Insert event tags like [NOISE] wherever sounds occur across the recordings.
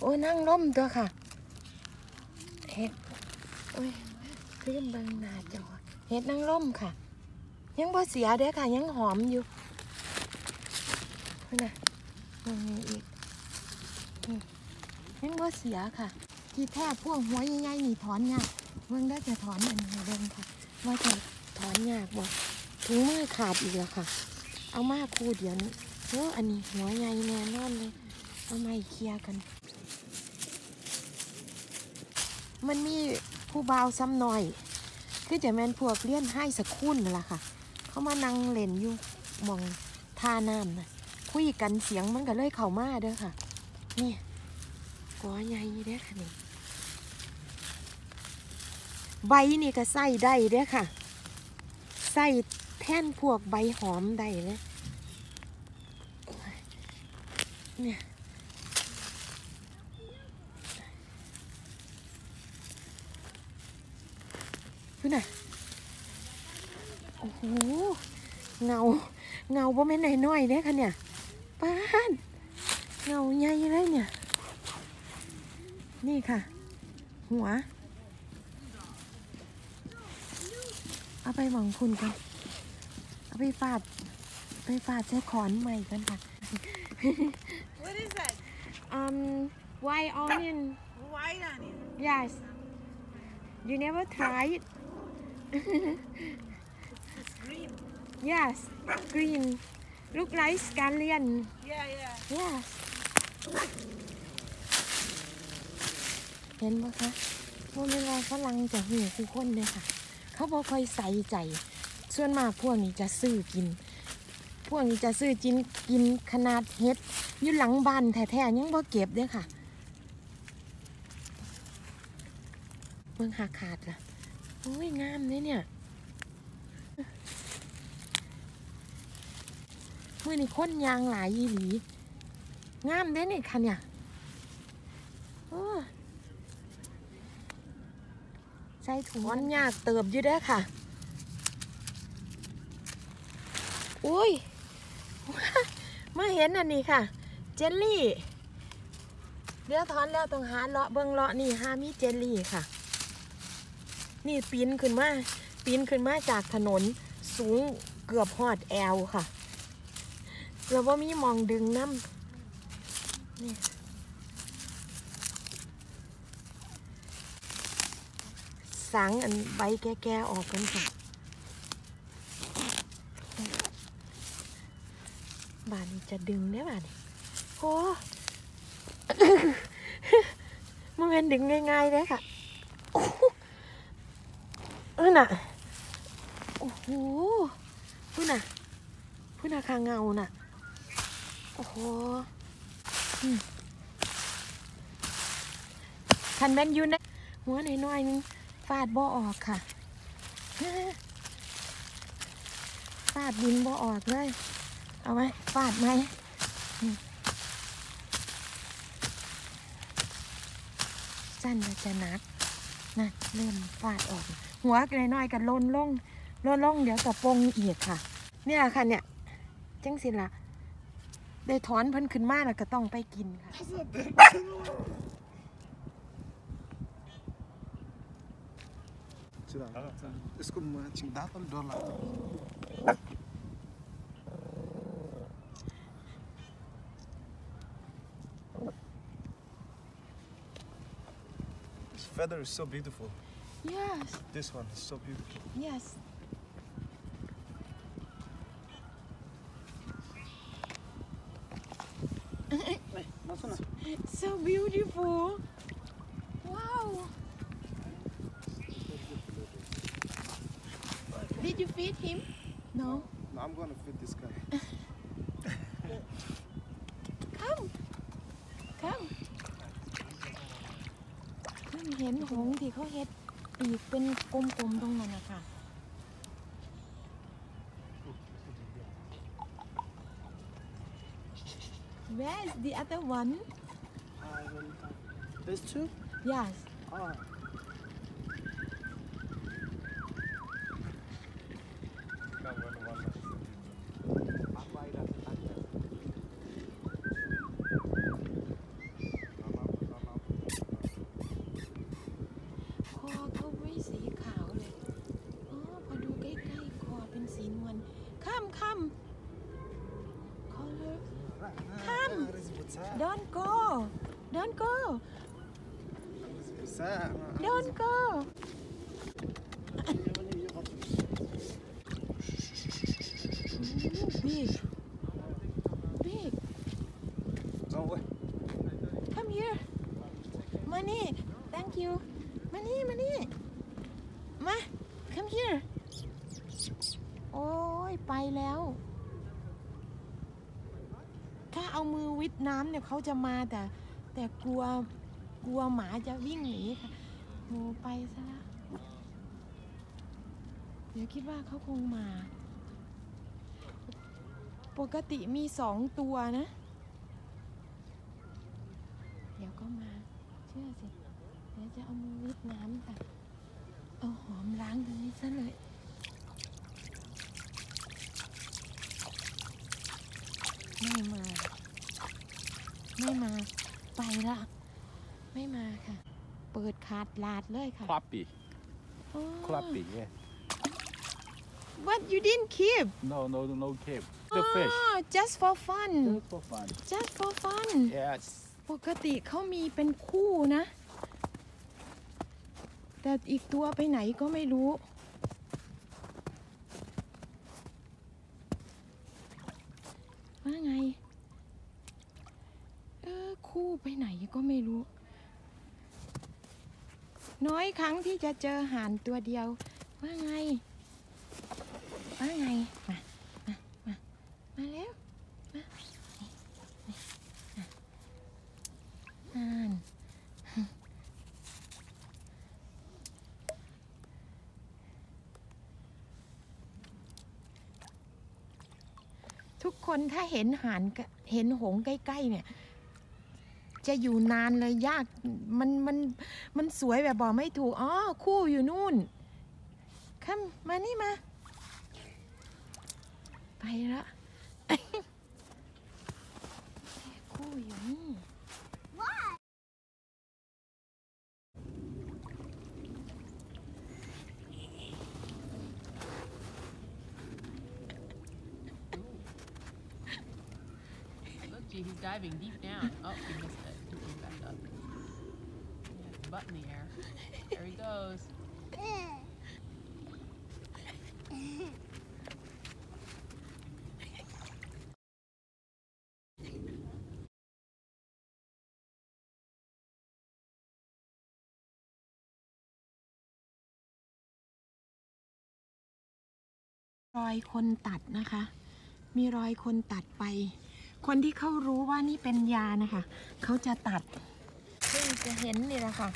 โอ้ยนั่งร่มตัวค่ะเห็ดโอ้ยขึ้นเบิงหน้าจอเห็ดนั่งร่มค่ะ ยังบ่เสียเด้อค่ะ ยังหอมอยู่นี่นะยังมีอีกนี่ยังบ่เสียค่ะ ที่แท้พวกหัวใหญ่ๆนี่ถอนยากเบิ่งได้จะถอนอันนี้เบิ่งค่ะว่าจะถอนยากบ่ถุงมือขาดอีกแล้วค่ะ เอามาคู่เดี๋ยวนี้โอ้อันนี้หัวใหญ่แน่นอนเลย เอามาเคลียร์กัน มันมีผู้บ่าวซ้ำหน่อย คือจะแมนพวกเลี้ยนให้สักุลนั่แหละค่ะ เขามานั่งเล่นอยู่มองท่าน้ำนะคุยกันเสียงมันก็เลยเข้ามาเด้อค่ะ นี่กอใหญ่เด้อค่ะนี่ใบนี่ก็ใส่ได้เด้อค่ะ ใส่แท่นพวกใบหอมได้เลยเนี่ย พุ่นน่ะโอ้โหเงาเงาบ่แม่นน้อยๆเด้ค่ะเนี่ยป้านเงาใหญ่เลยเนี่ย นี่ค่ะ หัว เอาไปหวังคุณกันเอาไปฟาดไปฟาดใช้ขอนใหม่กันค่ะ What is that? um white onion White onion. yes you never tried It's green. yes green look like scallion Yeah, yeah. yes เห็นปะคะว่าเวลาฝรั่งจะหิวคือคนเลยค่ะ เขาบอกค่อยใส่ใจ ส่วนมากพวกนี้จะซื้อกิน พวกนี้จะซื้อจินกินขนาดเฮ็ดอยู่หลังบ้านแท้ๆยังบ่เก็บเด้อค่ะเบิ่งหาขาดล่ะ โอ้ยงามเลยเนี่ยมือนี่คนยางหลายยีหลีงามเด้นี่ค่ะเนี่ยใส่ถุงมันยากเติบอยู่เด้ค่ะ อุ้ย มาเห็นอันนี้ค่ะ เจลลี่ เดี๋ยวถอนแล้วต้องหาเลาะเบิ่งเลาะนี่หามีเจลลี่ค่ะ นี่ปีนขึ้นมาปีนขึ้นมาจากถนนสูงเกือบหอดแอวค่ะ แล้วว่ามีมองดึงน้ำนี่สังอันใบแก่ๆออกกันค่ะบานนี้จะดึงได้บานนี้โอ้มันเป็นดึงง่ายๆเลยค่ะ เออน่ะ โอ้โหพูดน่ะพูดน่ะคางเงาน่ะ โอ้โหคันแม่นอยูนะหัวน้อยๆนึงฟาดบ่ออกค่ะฟาดดินบ่ออกเลย เอาไหมฟาดไหมอืมสั้นจะนัก นั่เริ่มฟาดออก หัวกันน้อยกันล้นล่องล้นล่องเดี๋ยวจระโปรเอียดค่ะ เนี่ยค่ะเนี่ยจังสิละได้ถอนเพิ่นขึ้นมาแล้วก็ต้องไปกินค่ะちだ。エスコムはちんだとるどら。Feather is so beautiful. yes This one is so beautiful. yes so beautiful wow did you feed him no Now I'm gonna feed this guy. [LAUGHS] เห็นหงส์ที่เขาเฮ็ดปีกเป็นกลมๆตรงนั้นนะคะ Where is the other one? There's two? Yes. Ah. don't go don't go Sa- don't go big big No way. come here มานี่ thank you มานี่ มานี่ มา come here โอ้ย ไปแล้ว ถ้าเอามือวิดน้ำ เนี่ยเขาจะมาแต่ แต่กลัวกลัวหมาจะวิ่งหนีค่ะหนูไปซะแล้วเดี๋ยวคิดว่าเขาคงมา ปกติมีสองตัวนะ เดี๋ยวก็มา เชื่อสิ เดี๋ยวจะเอามือวิดน้ำค่ะ เอาหอมล้างตรงนี้ซะเลยไม่มา ไม่มาไปละ ไม่มาค่ะ เปิดขาดลาดเลยค่ะ Clappy. โอ้ Clappy, yeah. What you didn't keep No, no, no cave. The fish. Oh, just for fun Just for fun. just for fun Yes. ปกติเขามีเป็นคู่นะ แต่อีกตัวไปไหนก็ไม่รู้ ว่าไงเออคู่ ไปไหนก็ไม่รู้ น้อยครั้งที่จะเจอห่านตัวเดียว ว่าไง ว่าไง มา มา มา มาแล้วมานี่นี่อะอ่านทุกคนถ้าเห็นห่านเห็นหงส์ใกล้ๆเนี่ย จะอยู่นานเลยยากมันมันมันสวยแบบบอกไม่ถูก อ๋อ คู่อยู่นู่นข้ามมานี่มา ไปละคู่อยู่นี่ Look, gee, he's diving deep down. Oh, he missed it. He came back up. He has his butt in the air. There he goes. รอยคนตัดนะคะ มีรอยคนตัดไป คนที่เขารู้ว่านี่เป็นยานะคะเขาจะตัดเพิ่งจะเห็นนี่แหละค่ะ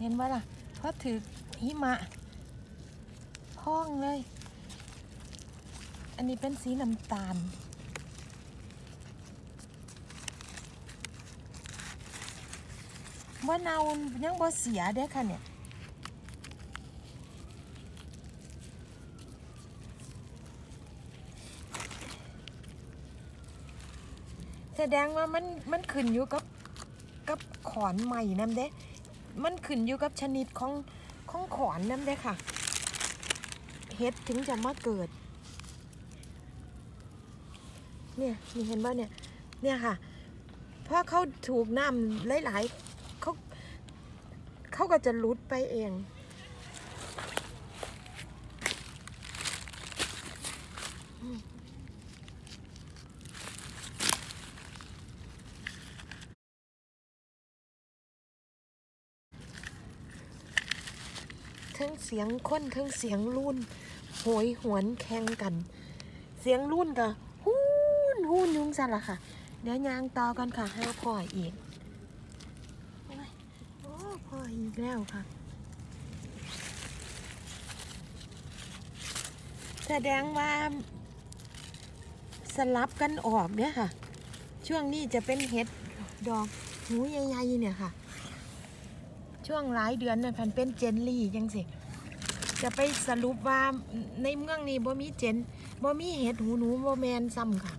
เห็นว่าล่ะ เพราะถือหิมะพ้องเลย อันนี้เป็นสีน้ำตาลว่าเนายังบ่เสียเด้ค่ะเนี่ย แสดงว่ามันมันขึ้นอยู่กับกับขอนใหม่นํเด้ มันขึ้นอยู่กับชนิดของของขอนนํเด้ค่ะเฮ็ดถึงจะมาเกิด เนี่ยนี่เห็นป่ะเนี่ย เนี่ยค่ะ เพราะเขาถูกน้ำหลาย ๆเขาเขาก็จะหลุดไปเอง ทั้งเสียงคนทั้งเสียงรุ่นโหยหวนแข่งกัน เสียงรุ่นก็ฮู้นฮู้นยุ่งสันละค่ะ เดี๋ยวยางต่อกันค่ะห้าพ่ออีกโอ้ยโอ้พ่ออีกแล้วค่ะ แสดงว่าสลับกันออกเนี่ยค่ะ ช่วงนี้จะเป็นเห็ดดอกหูใหญ่ๆเนี่ยค่ะ ช่วงหลายเดือนน่ะพันเป็นเจนลี่จังสิ จะไปสรุปว่าในเมืองนี้บ่มีเจนบ่มีเห็ดหูหนูบ่แมนซ้ำค่ะ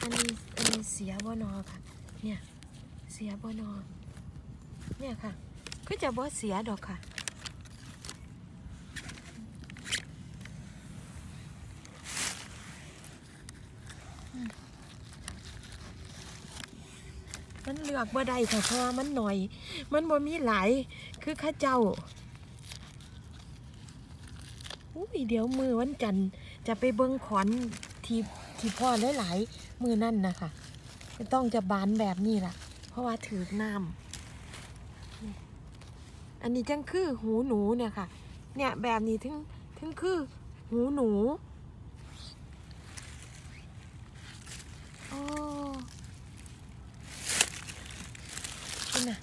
อันนี้อันนี้เสียบ่นอค่ะ เนี่ยเสียบ่นอเนี่ยค่ะ ก็จะบ่เสียดอกค่ะ มันเลือกบ่ได้ค่ะเพราะมันหน่อย มันบ่มีหลายคือข้าเจ้าอุ้ยเดี๋ยวมือวันจันทร์จะไปเบิ้งขอนที่ที่พ่อหลายๆมือนั่นนะคะจะต้องจะบานแบบนี้ล่ะ เพราะว่าถือน้ำอันนี้จังคือหูหนูเนี่ยค่ะ เนี่ยแบบนี้ถึงถึงคือหูหนูโอ้ น่ะ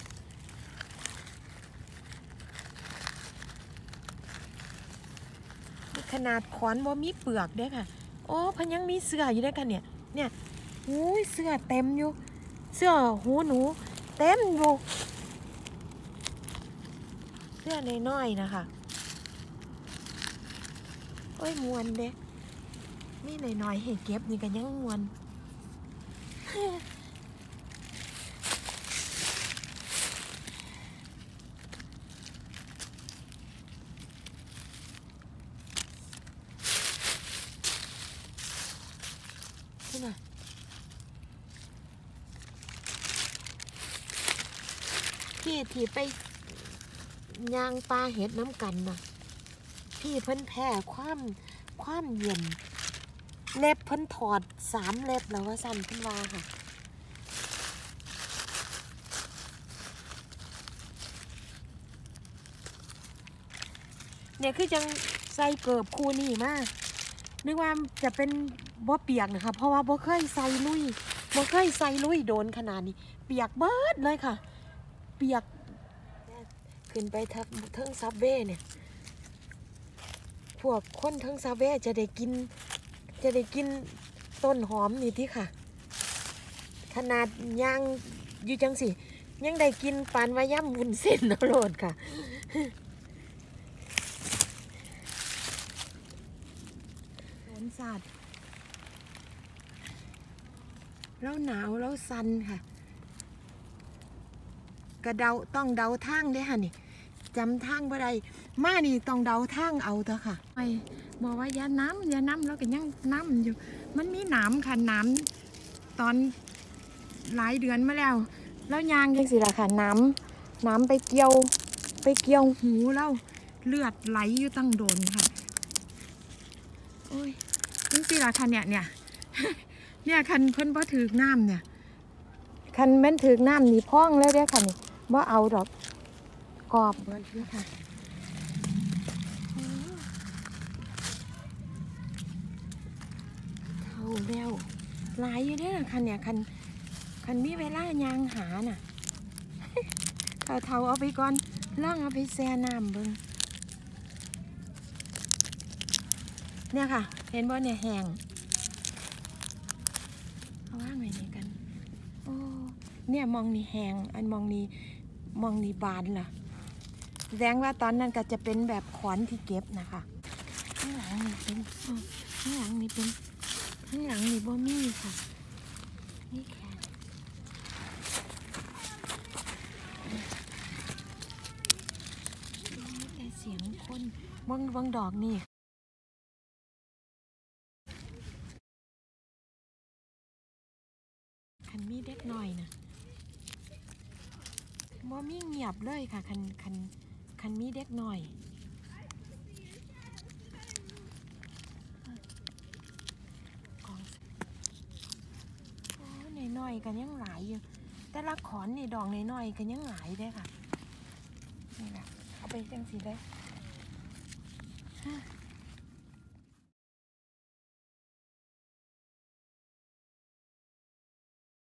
ขนาดขอนบ่มีเปลือกเด้ค่ะ โอ้พันยังมีเสื้ออยู่เด้อค่ะเนี่ย เนี่ยอุ้ยเสื้อเต็มอยู่ เสื้อหูหนู เต็มอยู่เสื้อน้อยๆนะคะโอ้ยมวนเด้มีหน่อยๆให้เก็บนี่ก็ยังมวนน่ะพี่ ที่ไปยางปลาเห็ดน้ำกันนะพี่เพิ่นแพ้ความความเย็น เล็บเพิ่นถอดสามเล็บแล้วว่าสั่นเพิ่นว่าค่ะเนี่ยคือจังใส่เกิบคูนี่มากนึกว่าจะเป็นบ่เปียกนะคะ เพราะว่าบ่เคยใส่ลุยบ่เคยใส่ลุยโดนขนาดนี้ เปียกเบิดเลยค่ะ เปียก ขึ้นไปทับเทิงซับเว่เนี่ย พวกคนเทิงซับเว่จะได้กิน จะได้กินต้นหอมนี่ที่ค่ะ ขนาดย่างอยู่จังสิ ยังได้กินปานว่าย่ำวุ้นเส้นเอาโลดค่ะฝนสาดแล้วหนาวแล้วสันค่ะ กระเดาต้องเดาทางเด้อค่ะนี่ จำทางบ่ได้มานี่ต้องเดาทางเอาเถอะค่ะไปบอกว่าอย่าน้ำอย่าน้ำแล้วก็ยังน้ำอยู่ มันมีหนามค่ะหนามตอนหลายเดือนมาแล้ว แล้วยางยังสิล่ะค่ะน้ำน้ำไปเกี่ยว ไปเกี่ยวหูแล้วเลือดไหลอยู่ตั้งโดนค่ะโอ้ยจังสิล่ะค่ะเนี่ยเนี่ยเนี่ยคันเพิ่นบ่ถือน้ำเนี่ยคันแม่นถือน้ำนี่พ่องเลยเด้อค่ะนี่บ่เอาดอก กรอบเบิดเลยค่ะเท่าแล้วหลายอยู่เด้อคันเนี่ยคันคันมีเวลายางหาน่ะเท่าเท่าเอาไปก่อนล่องเอาไปแช่น้ำเบิ่งเนี่ยค่ะ เห็นบ่เนี่ยแห้งเอาว่างไว้นี่กัน โอ้ เนี่ยมองนี่แหงอันมองนี่มองนี่บานล่ะ แสดงว่าตอนนั้นก็จะเป็นแบบขอนที่เก็บนะคะ ข้างหลังนี่เป็นข้างหลังนี่เป็นข้างหลังนี่บ่มีค่ะนี่แค่แต่เสียงคนเบังเบังดอกนี่คันมีเด็กน้อยนะบ่มีเงียบเลยค่ะคันคัน คันมีเด็กหน่อยกองโอ้ยน้อยกันยังหลายอยู่ แต่ละขอนนี่ดอกน้อยกันยังหลายได้ค่ะ นี่แหละเอาไปจังสีได้